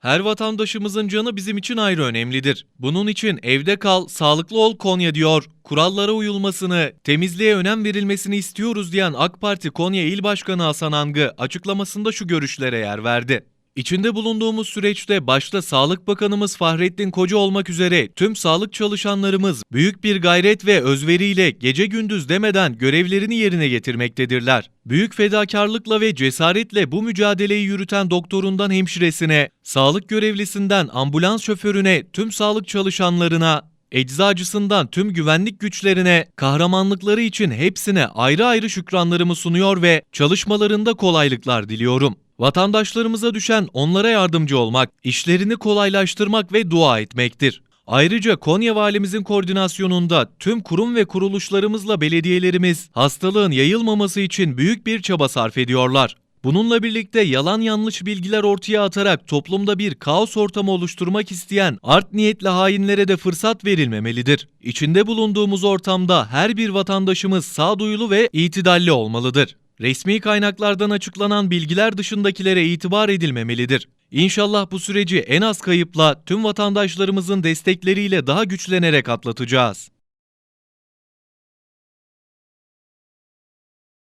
Her vatandaşımızın canı bizim için ayrı önemlidir. Bunun için evde kal, sağlıklı ol Konya diyor. Kurallara uyulmasını, temizliğe önem verilmesini istiyoruz diyen AK Parti Konya İl Başkanı Hasan Angı açıklamasında şu görüşlere yer verdi. İçinde bulunduğumuz süreçte başta Sağlık Bakanımız Fahrettin Koca olmak üzere tüm sağlık çalışanlarımız büyük bir gayret ve özveriyle gece gündüz demeden görevlerini yerine getirmektedirler. Büyük fedakarlıkla ve cesaretle bu mücadeleyi yürüten doktorundan hemşiresine, sağlık görevlisinden ambulans şoförüne, tüm sağlık çalışanlarına, eczacısından tüm güvenlik güçlerine, kahramanlıkları için hepsine ayrı ayrı şükranlarımı sunuyor ve çalışmalarında kolaylıklar diliyorum. Vatandaşlarımıza düşen onlara yardımcı olmak, işlerini kolaylaştırmak ve dua etmektir. Ayrıca Konya Valimizin koordinasyonunda tüm kurum ve kuruluşlarımızla belediyelerimiz hastalığın yayılmaması için büyük bir çaba sarf ediyorlar. Bununla birlikte yalan yanlış bilgiler ortaya atarak toplumda bir kaos ortamı oluşturmak isteyen art niyetli hainlere de fırsat verilmemelidir. İçinde bulunduğumuz ortamda her bir vatandaşımız sağduyulu ve itidalli olmalıdır. Resmi kaynaklardan açıklanan bilgiler dışındakilere itibar edilmemelidir. İnşallah bu süreci en az kayıpla tüm vatandaşlarımızın destekleriyle daha güçlenerek atlatacağız.